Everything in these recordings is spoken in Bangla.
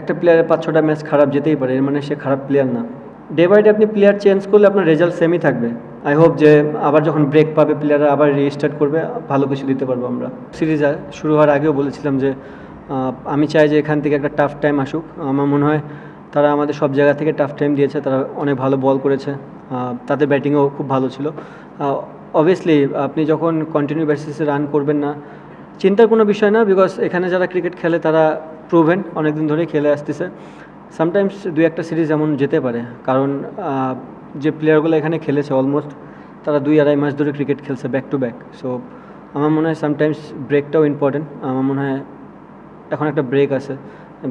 একটা প্লেয়ারের পাঁচ ছটা ম্যাচ খারাপ যেতেই পারে, এর মানে সে খারাপ প্লেয়ার না। ডে বাই ডে আপনি প্লেয়ার চেঞ্জ করলে আপনার রেজাল্ট সেমই থাকবে। আই হোপ যে আবার যখন ব্রেক পাবে প্লেয়াররা আবার রিস্টার্ট করবে, ভালো কিছু দিতে পারব আমরা। সিরিজ শুরু হওয়ার আগেও বলেছিলাম যে আমি চাই যে এখান থেকে একটা টাফ টাইম আসুক। আমার মনে হয় তারা আমাদের সব জায়গা থেকে টাফ টাইম দিয়েছে, তারা অনেক ভালো বল করেছে। তাদের ব্যাটিংও খুব ভালো ছিল। অবভিয়াসলি আপনি যখন কন্টিনিউ বেসিসে রান করবেন না, চিন্তার কোনো বিষয় না বিকজ এখানে যারা ক্রিকেট খেলে তারা প্রুভেন অনেকদিন ধরেই খেলে আসতেছে। সামটাইমস দু একটা সিরিজ এমন যেতে পারে, কারণ যে প্লেয়ারগুলো এখানে খেলেছে অলমোস্ট তারা দুই আড়াই মাস ধরে ক্রিকেট খেলছে ব্যাক টু ব্যাক সো আমার মনে হয় সামটাইমস ব্রেকটাও ইম্পর্টেন্ট আমার মনে হয় এখন একটা ব্রেক আছে।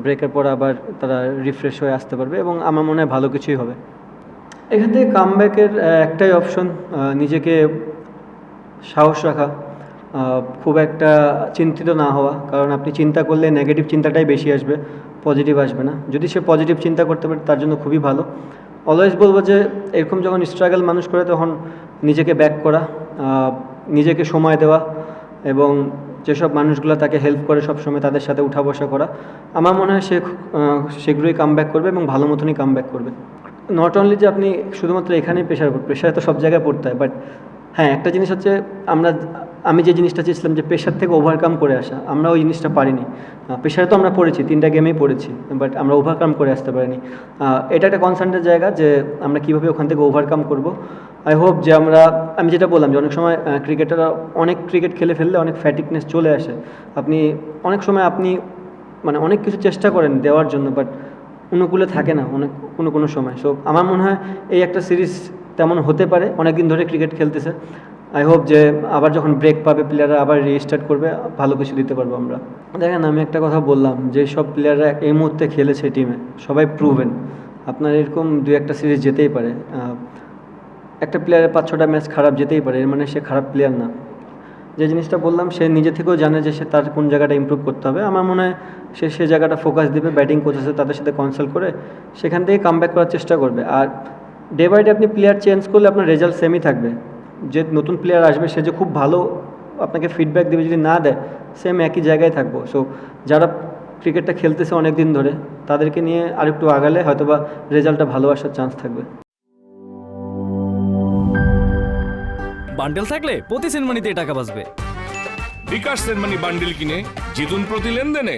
ব্রেকের পর আবার তারা রিফ্রেশ হয়ে আসতে পারবে এবং আমার মনে হয় ভালো কিছুই হবে। এখান থেকে কামব্যাকের একটাই অপশন নিজেকে সাহস রাখা। খুব একটা চিন্তিত না হওয়া, কারণ আপনি চিন্তা করলে নেগেটিভ চিন্তাটাই বেশি আসবে পজিটিভ আসবে না। যদি সে পজিটিভ চিন্তা করতে পারে, তার জন্য খুবই ভালো। অলওয়েজ বলব যে, এরকম যখন স্ট্রাগল মানুষ করে, তখন নিজেকে ব্যাক করা নিজেকে সময় দেওয়া এবং যেসব মানুষগুলো তাকে হেল্প করে সবসময় তাদের সাথে উঠা বসা করা, আমার মনে হয় সে শীঘ্রই কাম করবে এবং ভালো মতনই কাম করবে। নট অনলি যে আপনি শুধুমাত্র এখানেই প্রেশার প্রেশারে তো সব জায়গায় পড়তে হয় বাট হ্যাঁ একটা জিনিস হচ্ছে আমরা আমি যে জিনিসটা চেয়েছিলাম যে প্রেশার থেকে ওভারকাম করে আসা, আমরা ওই জিনিসটা পারিনি। প্রেশারে তো আমরা পড়েছি, তিনটা গেমেই পড়েছি বাট আমরা ওভারকাম করে আসতে পারিনি। এটা একটা কনসার্নের জায়গা যে আমরা কীভাবে ওখান থেকে ওভারকাম করব। আই হোপ যে আমরা, আমি যেটা বললাম যে অনেক সময় ক্রিকেটাররা অনেক ক্রিকেট খেলে ফেললে অনেক ফ্যাটিকনেস চলে আসে। আপনি, অনেক সময় আপনি মানে অনেক কিছু চেষ্টা করেন দেওয়ার জন্য বাট অনুকূলে থাকে না অনেক, কোনো কোনো সময়। সো আমার মনে হয় এই একটা সিরিজ তেমন হতে পারে অনেক দিন ধরে ক্রিকেট খেলতেছে। আই হোপ যে আবার যখন ব্রেক পাবে প্লেয়াররা আবার রিস্টার্ট করবে, ভালো কিছু দিতে পারব আমরা। দেখেন, আমি একটা কথা বললাম যে, সব প্লেয়াররা এই মুহূর্তে খেলেছে টিমে সবাই প্রুভেন আপনার এরকম দু একটা সিরিজ যেতেই পারে। একটা প্লেয়ারের পাঁচ ছটা ম্যাচ খারাপ যেতেই পারে, এর মানে সে খারাপ প্লেয়ার না। যে জিনিসটা বললাম, সে নিজে থেকেও জানে যে, সে তার কোন জায়গাটা ইমপ্রুভ করতে হবে। আমার মনে হয় সে সে জায়গাটা ফোকাস দিবে ব্যাটিং কোচ আছে তাদের সাথে কনসাল্ট করে, সেখান থেকে কাম করার চেষ্টা করবে। আর ডে বাই ডে আপনি প্লেয়ার চেঞ্জ করলে আপনার রেজাল্ট সেমই থাকবে। যে নতুন প্লেয়ার আসবে সে যে খুব ভালো আপনাকে ফিডব্যাক দেবে যদি না দেয় সেম একই জায়গায় থাকব। সো যারা ক্রিকেটটা খেলতেছে অনেক দিন ধরে তাদেরকে নিয়ে আরেকটু আগালে হয়তোবা রেজাল্টটা ভালো আসার চান্স থাকবে। বান্ডেল থাকলে প্রতি সেনমানিতে টাকা বাঁচবে। বিকাশ সেনমানি বান্ডিল কিনে জিতুন প্রতি লেনদেনে।